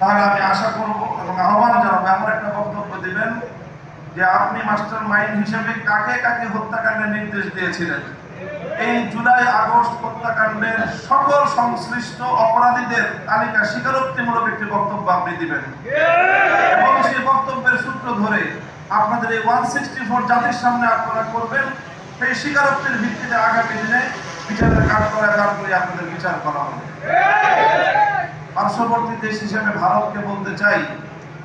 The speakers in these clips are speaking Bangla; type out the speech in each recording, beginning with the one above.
তাহলে আমি আশা করব এবং আহ্বান জানাব, এমন একটা বক্তব্য দিবেন যে আপনি মাস্টার মাইন্ড হিসেবে কাকে কাকে হত্যাকাণ্ডের নির্দেশ দিয়েছিলেন? এই জুলাই আগস্ট হত্যাকাণ্ডের সকল সংশ্লিষ্ট অপরাধীদের তালিকা স্বীকারোক্তিমূলক একটি বক্তব্য আপনি দিবেন। এবং সেই বক্তব্যের সূত্র ধরে আপনাদের এই ওয়ান সিক্সটি ফোর জাতির সামনে আপনারা করবেন, সেই স্বীকারোক্তির ভিত্তিতে আগামী দিনে বিচারের কাজ করা কাজ করে আপনাদের বিচার করা হবে। পার্শ্ববর্তী দেশ হিসেবে ভারতকে বলতে চাই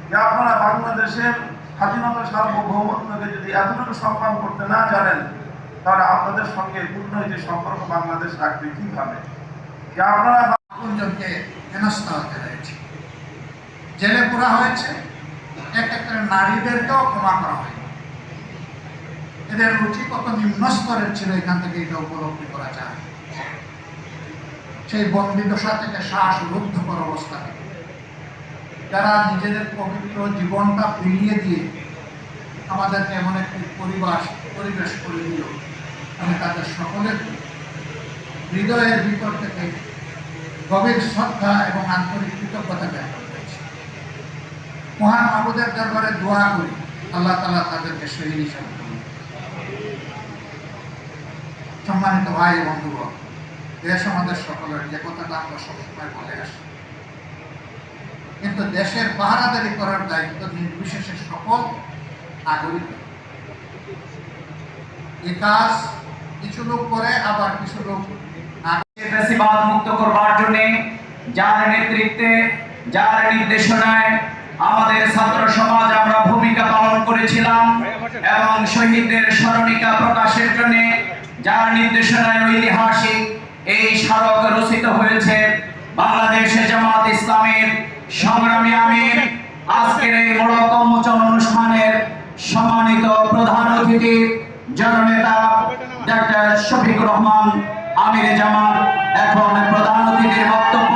যে আপনারা বাংলাদেশের স্বাধীনতা সার্বভৌমত্বকে যদি এতটুকু সম্মান করতে না জানেন, তাহলে আপনাদের সঙ্গে কূটনৈতিক সম্পর্ক বাংলাদেশ রাখবে কীভাবে? যে আপনারা আপনজনকে হেনস্থ হতে জেলে পুরা হয়েছে, এক একটা নারীদেরকেও ক্ষমা করা হয়। এদের রুচি কত নিম্ন স্তরের ছিল, এখান থেকে এটা উপলব্ধি করা যায়। সেই বন্দি দশা থেকে শ্বাস রুদ্ধকর অবস্থা যারা নিজেদের পবিত্র জীবনটা ফিরিয়ে দিয়ে আমাদেরকে এমন একটি পরিবার পরিবেশ করে দিল, আমি তাদের সকলের হৃদয়ের ভিতর থেকে গভীর শ্রদ্ধা এবং আন্তরিক কৃতজ্ঞতা ব্যক্ত করেছি। মহান মাবুদের দরবারে দোয়া করি, আল্লাহ তালা তাদেরকে শহীদ হিসাবে। সম্মানিত ভাই বন্ধুগণ দেশ আমাদের সকলের, যে আমরা সবসময় বলে আসি। কিন্তু দেশের পাহারাদারি করার দায়িত্ব নির্বিশেষে সকল নাগরিক। কাজ কিছু লোক করে, আবার কিছু লোক মুক্ত করবার যার নেতৃত্বে, যার নির্দেশনায় আমাদের ছাত্র সমাজ আমরা ভূমিকা পালন করেছিলাম এবং শহীদদের স্মরণিকা প্রকাশের জন্য যার নির্দেশনায় ঐতিহাসিক এই স্মারক রচিত হয়েছে বাংলাদেশে জামাত ইসলামের সংগ্রামী আমির। আজকের এই উন্মোচন অনুষ্ঠানের সম্মানিত প্রধান অতিথি, জননেতা ডাক্তার শফিক রহমান, আমির জামাত, এখন প্রধান অতিথির বক্তব্য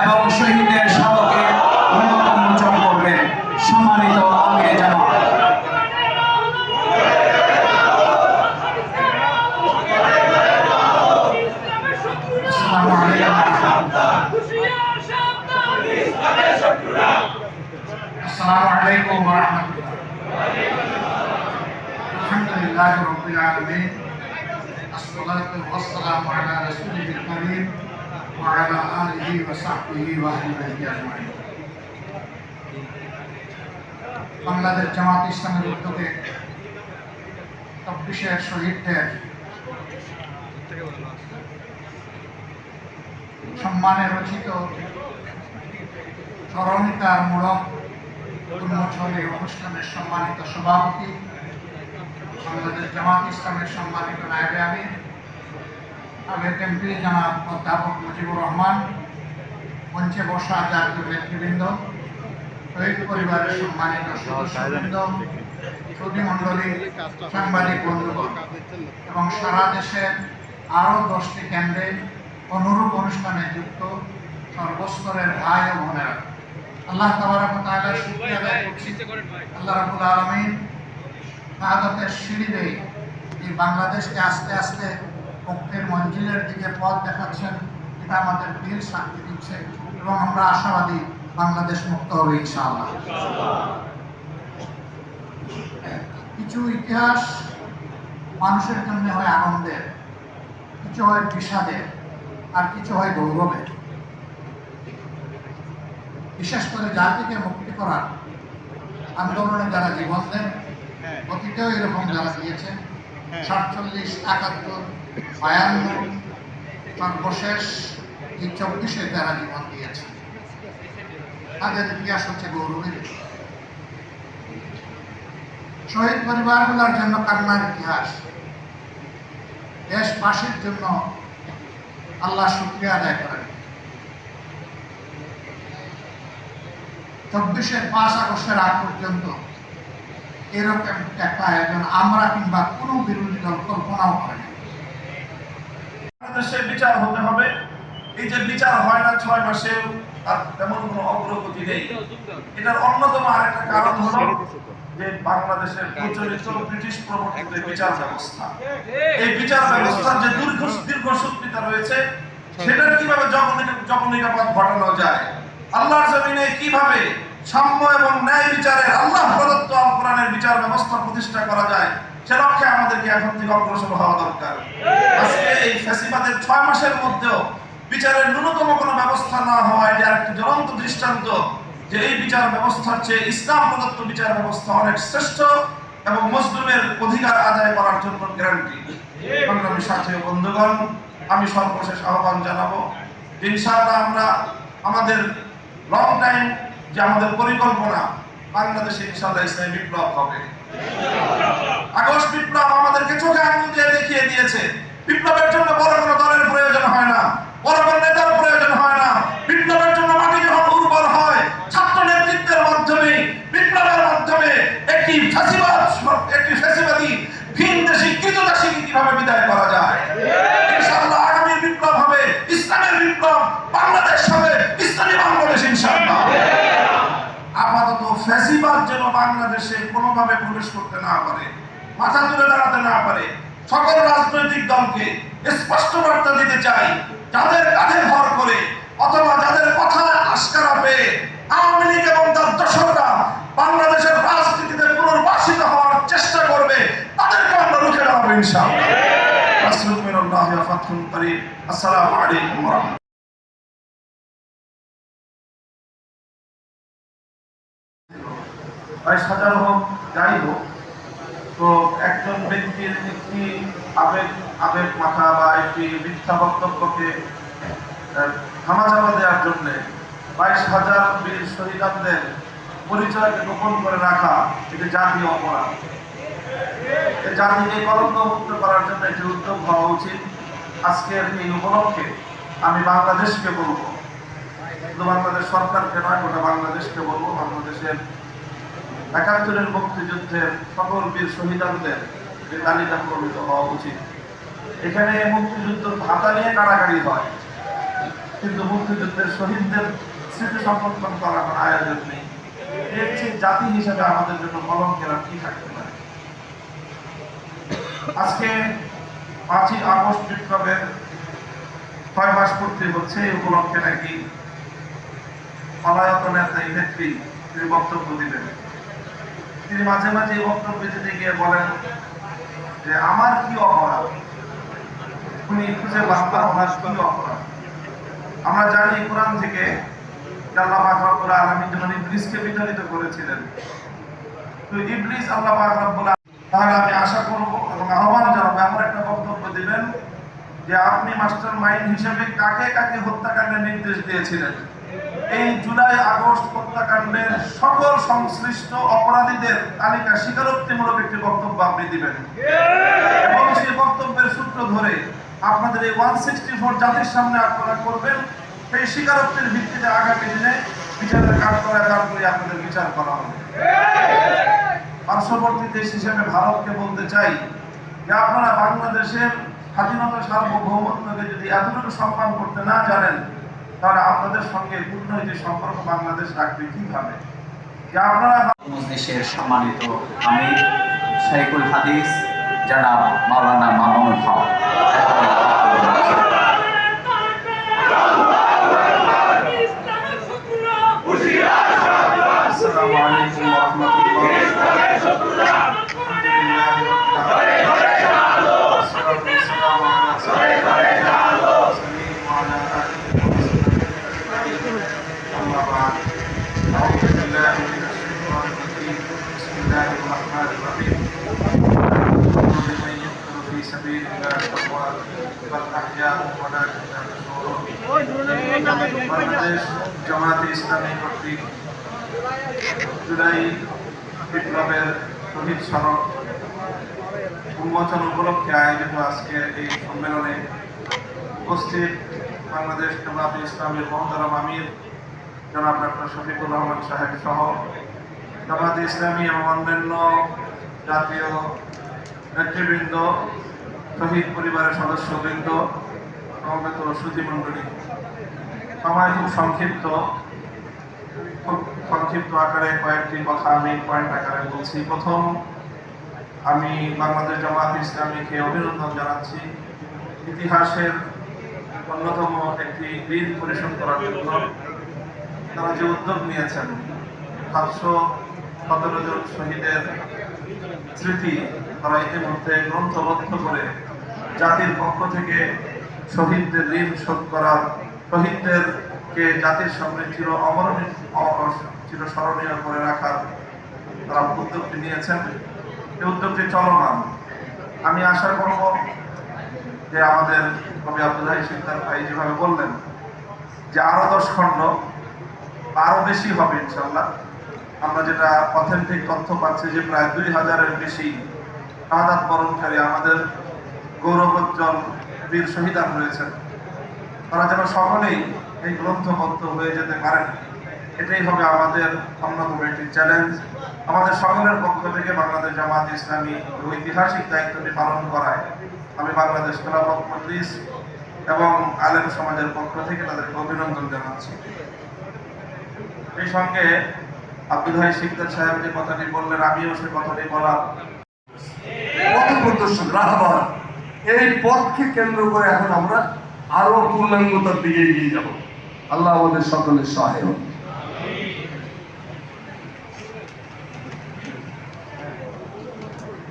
এবং শহীদদের স্মারকে মোড়ক উন্মোচন করবেন সম্মানিত আমির জামাত আসসালামু আলাইকুম আসসালামু আলাইকুম ওয়া রাহমাতুল্লাহ আসসালাতু ওয়াসসালামু আলা রাসূলিল কারীম ওয়া আলা আলিহি ওয়া সাহবিহি ওয়া আহলি বাইতি আজমাইন। বাংলাদেশ জামাত ইসলামের উদ্যোগে চব্বিশের শহীদদের সম্মানে রচিত স্মরণিকার মূলক উন্মোচনী অনুষ্ঠানের সম্মানিত সভাপতি বাংলাদেশ জামাত ইসলামের সম্মানিত নায়বে আগের এমপি অধ্যাপক মুজিবুর রহমান বসা জাতীয় নেতৃবৃন্দ, শহীদ পরিবারের সম্মানিত সদস্যবৃন্দ সুদী মণ্ডলী, সাংবাদিক বন্ধুগণ, এবং সারা দেশের আরও দশটি কেন্দ্রে অনুরূপ অনুষ্ঠানে যুক্ত সর্বস্তরের ভাই ও বোনেরা। আল্লাহ আল্লাহ রাব্বুল আলামিন শাহাদাতের সিঁড়ি এই বাংলাদেশকে আস্তে আস্তে মুক্তির মঞ্জিলের দিকে পথ দেখাচ্ছেন। এটা আমাদের বীর শান্তি দিচ্ছে এবং আমরা আশাবাদী বাংলাদেশ মুক্ত হবে ইনশাআল্লাহ। কিছু ইতিহাস মানুষের জন্য হয় আনন্দের, কিছু হয় বিষাদের, আর কিছু হয় গৌরবের। বিশেষ করে জাতিকে মুক্তি করার আন্দোলনে যারা জীবন দেন অতীতেও এরকম যারা দিয়েছেন সাতচল্লিশ একাত্তর বায়ান্ন সর্বশেষ এই চব্বিশে যারা জীবন দিয়েছে তাদের ইতিহাস হচ্ছে গৌরবের শহীদ পরিবারগুলোর জন্য কান্নার ইতিহাস। দেশবাসীর জন্য আল্লাহ শুক্রিয়া আদায় করেন। চব্বিশের পাঁচ আগস্টের আগ পর্যন্ত এরকম একটা আয়োজন আমরা কিংবা কোনো বিরোধী দল কল্পনাও করেনি বাংলাদেশে বিচার হতে হবে। এই যে বিচার হয় না ছয় মাসে তার তেমন কোনো অগ্রগতি নেই। এটার অন্যতম আরেকটা কারণ যে বাংলাদেশের প্রচলিত ব্রিটিশ প্রবর্তিত বিচার ব্যবস্থা। এই বিচার ব্যবস্থার যে দীর্ঘ দীর্ঘসূত্রিতা রয়েছে, সেটার কীভাবে জবনিকা জবনিকাপাত ঘটানো যায়? আল্লাহর জমিনে কীভাবে সাম্য এবং ন্যায় বিচারে আল্লাহ প্রদত্ত কোরআনের বিচার ব্যবস্থা প্রতিষ্ঠা করা যায়। সে লক্ষ্যে আমাদেরকে এখন থেকে অগ্রসর হওয়া দরকার। আজকে এই ফ্যাসিবাদের ছয় মাসের মধ্যেও বিচারের ন্যূনতম কোনো ব্যবস্থা না হওয়া এটা একটি জ্বলন্ত দৃষ্টান্ত যে এই বিচার ব্যবস্থার চেয়ে ইসলাম প্রদত্ত বিচার ব্যবস্থা অনেক শ্রেষ্ঠ এবং মুসলিমের অধিকার আদায় করার জন্য গ্যারান্টি। সংগ্রামী সাথী বন্ধুগণ, আমি সর্বশেষ আহ্বান জানাব। ইনশাআল্লাহ আমরা আমাদের লং টাইম যে আমাদের পরিকল্পনা বাংলাদেশে ইনশাআল্লাহ ইসলামী বিপ্লব হবে। আগস্ট বিপ্লব আমাদেরকে চোখে আঙুল দিয়ে দেখিয়ে দিয়েছে। বিপ্লবের জন্য বড় কোনো দলের প্রয়োজন হয় না, বড় কোনো নেতার প্রয়োজন হয় না। বিপ্লবের জন্য মাটি যখন উর্বর হয়, ছাত্র নেতৃত্বের মাধ্যমে, বিপ্লবের মাধ্যমে একটি ফ্যাসিবাদ, একটি ফ্যাসিবাদী, ভিন দেশি কৃতদাসীকে কীভাবে বিদায় করা যায়। ইনশাআল্লাহ আগামী বিপ্লব হবে, ইসলামের বিপ্লব বাংলাদেশ হবে, ইসলামী বাংলাদেশ ইনশাআল্লাহ। ফ্যাসিবাদ যেন বাংলাদেশে কোনোভাবে প্রবেশ করতে না পারে, মাথা তুলে দাঁড়াতে না পারে, সকল রাজনৈতিক দলকে স্পষ্ট বার্তা দিতে চাই, যাদের কাঁধে ভর করে অথবা যাদের কথা আস্কারা পেয়ে আওয়ামী লীগ এবং তার দর্শকরা বাংলাদেশের রাজনীতিতে পুনর্বাসিত হওয়ার চেষ্টা করবে, তাদেরকে আমরা রুখে দাঁড়াবো ইনশাআল্লাহ। আসসালামু আলাইকুম বাইশ হাজার হোক যাই হোক। তো একজন ব্যক্তির একটি আবেগ আবেগ মাথা বা একটি মিথ্যা বক্তব্যকে আহ, ধামাচাপা দেওয়ার জন্য বাইশ হাজার বীর শহীদদের পরিচয়কে গোপন করে রাখা এটি জাতীয় অপরাধ। জাতিকে কলঙ্ক মুক্ত করার জন্য একটি উদ্যোগ হওয়া উচিত আজকের এই উপলক্ষে আমি বাংলাদেশকে বলব। বাংলাদেশ সরকারকে নয় গোটা বাংলাদেশকে বলব বাংলাদেশের একাত্তরের মুক্তিযুদ্ধের সকল বীর শহীদদের যে তালিকা প্রণীত হওয়া উচিত। এখানে মুক্তিযুদ্ধ ভাতা নিয়ে কাড়াকাড়ি হয়। কিন্তু মুক্তিযুদ্ধের শহীদদের স্মৃতি সংরক্ষণ করার কোনো আয়োজন নেই। এর চেয়ে জাতি হিসেবে আমাদের জন্য কলঙ্কের আর কি থাকতে পারে? আজকে পাঁচই আগস্ট বিপ্লবের ছয় মাস পূর্তি হচ্ছে, এই উপলক্ষে নাকি পলায়ত নেতা এই নেত্রী তিনি বক্তব্য দিলেন। তিনি মাঝে মাঝে বক্তব্য দিতে গিয়ে বলেন যে, আমার কি অপরাধ? উনি খুঁজে বাংলা আমার কি অপরাধ? আমরা জানি কোরআন থেকে আল্লাহ ইবলিসকে বিতাড়িত করেছিলেন, তো ইবলিস আল্লাহ পাক তাহলে আমি আশা করব এবং আহ্বান জানাব, এমন একটা বক্তব্য দিবেন যে, আপনি মাস্টার মাইন্ড হিসেবে কাকে কাকে হত্যাকাণ্ডের নির্দেশ দিয়েছিলেন? এই জুলাই আগস্ট হত্যাকাণ্ডের সকল সংশ্লিষ্ট অপরাধীদের তালিকা স্বীকারোক্তিমূলক একটি বক্তব্য আপনি দিবেন। এবং সেই বক্তব্যের সূত্র ধরে আপনাদের এই ওয়ান সিক্সটি ফোর জাতির সামনে আপনারা করবেন। সেই স্বীকারোক্তির ভিত্তিতে আগামী দিনে বিচারের কাজ করে আপনাদের বিচার করা হবে। পার্শ্ববর্তী দেশ হিসেবে ভারতকে বলতে চাই যে আপনারা বাংলাদেশের স্বাধীনতা সার্বভৌমত্বকে যদি এতটুকু সম্মান করতে না জানেন তাহলে আপনাদের সঙ্গে কূটনৈতিক সম্পর্ক বাংলাদেশ রাখবে কীভাবে? যে আপনারা সম্মানিত আমি শাইকুল হাদিস যারা মাওলানা মামুন জামাতে ইসলামী কর্তৃক জুলাই বিপ্লবের শহীদ স্মারক উন্মোচন উপলক্ষে আয়োজিত আজকের এই সম্মেলনে উপস্থিত বাংলাদেশ জামাতে ইসলামের মহতারাম আমির জনাব ডক্টর শফিকুর রহমান সাহেব সহ জামাতে ইসলামী এবং অন্যান্য জাতীয় নেতৃবৃন্দ, শহীদ পরিবারের সদস্যবৃন্দ, সমবেত সুধীমণ্ডলী খুব সংক্ষিপ্ত খুব সংক্ষিপ্ত আকারে কয়েকটি কথা আমি পয়েন্ট আকারে বলছি। প্রথম, আমি বাংলাদেশ জামাত ইসলামীকে অভিনন্দন জানাচ্ছি। ইতিহাসের অন্যতম একটি ঋণ পরিশোধ করার জন্য তারা যে উদ্যোগ নিয়েছেন, সাতশো সতেরো জন শহীদের স্মৃতি তারা ইতিমধ্যে গ্রন্থবদ্ধ করে জাতির পক্ষ থেকে শহীদদের ঋণ শোধ করার শহীদদেরকে জাতির সামনে চির অমরণীয় চির স্মরণীয় করে রাখার তারা উদ্যোগটি নিয়েছেন। এই উদ্যোগটি চলমান। আমি আশা করব যে আমাদের কবি আব্দুল্লাহ সিকদার ভাই যেভাবে বললেন যে আরও দশ খণ্ড, আরও বেশি হবে ইনশাল্লাহ আমরা যেটা অথেন্টিক তথ্য পাচ্ছি যে প্রায় দুই হাজারের বেশি শাহাদাত বরণকারী আমাদের গৌরবোজ্জ্বল বীর শহীদান রয়েছেন। তারা যেন সকলেই এই গ্রন্থবদ্ধ হয়ে যেতে পারেন। এটাই হবে আমাদের অন্যতম একটি চ্যালেঞ্জ আমাদের সকলের পক্ষ থেকে বাংলাদেশ জামাত ইসলামী ঐতিহাসিক দায়িত্বটি পালন করায়। আমি বাংলাদেশ খেলাফত মজলিস এবং আলেম সমাজের পক্ষ থেকে তাদেরকে অভিনন্দন জানাচ্ছি। এই সঙ্গে আব্দুল ভাই শিকদার সাহেব যে কথাটি বললেন, আমিও সে কথাটি বলার এই পথকে কেন্দ্র করে এখন আমরা আরও পূর্ণাঙ্গতার দিকে এগিয়ে যাব। আল্লাহ আমাদের সকলের সহায়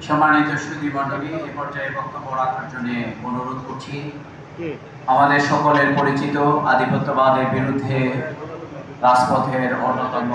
সম্মানিত সুধী মণ্ডলী, এ পর্যায়ে বক্তব্য রাখার জন্য অনুরোধ করছি। আমাদের সকলের পরিচিত আধিপত্যবাদের বিরুদ্ধে রাজপথের অন্যতম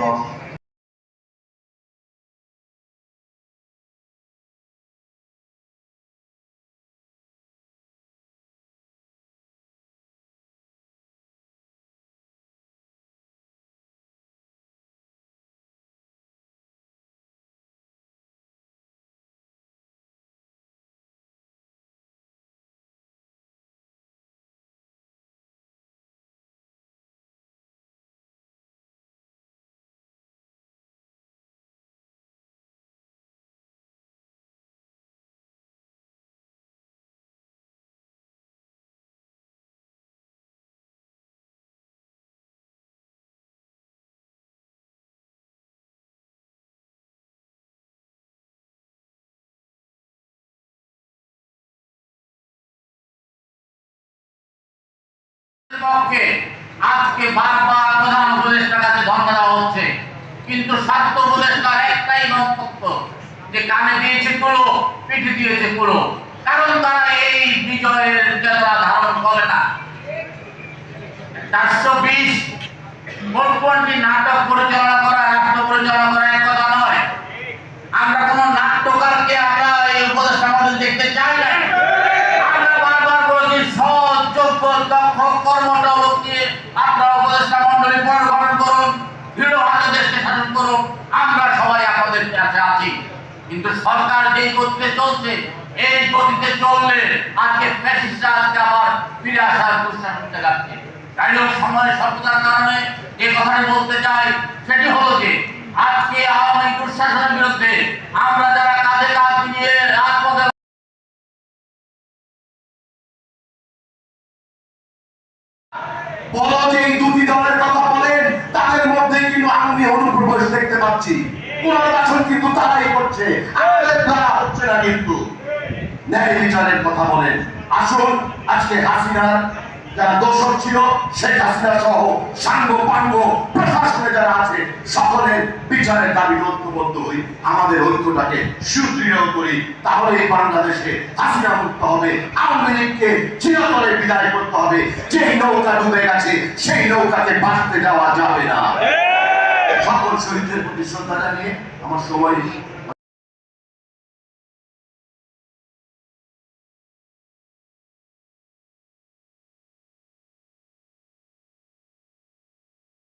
আজকে বারবার প্রধান উপদেষ্টার কাছে দেওয়া হচ্ছে। কিন্তু স্বাস্থ্য উপদেষ্টার একটাই বক্তব্য যে কানে দিয়েছে কুলো পিঠে দিয়েছে কুলো কারণ তারা এই বিজয়ের চেতনা ধারণ করে না। চারশো বিশ কোনটি নাটক পরিচালনা করা, রাষ্ট্র পরিচালনা করা এক কথা নয়। আমরা কোন নাট্যকারকে আমরা এই উপদেষ্টা দেখতে চাই না। আমরা বারবার বলছি, সৎ যোগ্য দক্ষ কর্মঠ লোক দিয়ে আপনারা উপদেষ্টা মন্ডলী পুনর্গঠন করুন দৃঢ় হাতে দেশকে শাসন করুন আমরা সবাই আপনাদের কাছে আছি। কিন্তু সরকার যেই গতিতে চলছে, এই গতিতে চললে আজকে ফ্যাসিস্টরা আজকে আবার ফিরে আসার দুঃশাসন দেখাচ্ছে তাই হোক সময়ের স্বল্পতার কারণে যে কথাটি বলতে চাই, সেটি হলো যে, আজকে আওয়ামী দুঃশাসনের বিরুদ্ধে আমরা যারা কাঁধে কাঁধ মিলিয়ে রাজপথে যে দুটি দলের কথা বলেন, তাদের মধ্যে কিন্তু আমি অনুপ্রবেশ দেখতে পাচ্ছি। কিন্তু তারাই করছে। হচ্ছে না কিন্তু। ন্যায় বিচারের কথা আসুন, আজকে হাসিনার যারা ছিল, শেখ হাসিনা সহ সাঙ্গ পাঙ্গ প্রশাসনে যারা আছে সকলের বিচারের দাবি ঐক্যবদ্ধ হই। আমাদের ঐক্যটাকে সুদৃঢ় করি। তাহলে বাংলাদেশে হাসিনা মুক্ত হবে। আওয়ামী লীগকে চিরতরে বিদায় করতে হবে। যেই নৌকা ডুবে গেছে, সেই নৌকাকে বাঁচতে যাওয়া যাবে না। সকল শহীদদের প্রতি শ্রদ্ধা জানিয়ে আমার সময়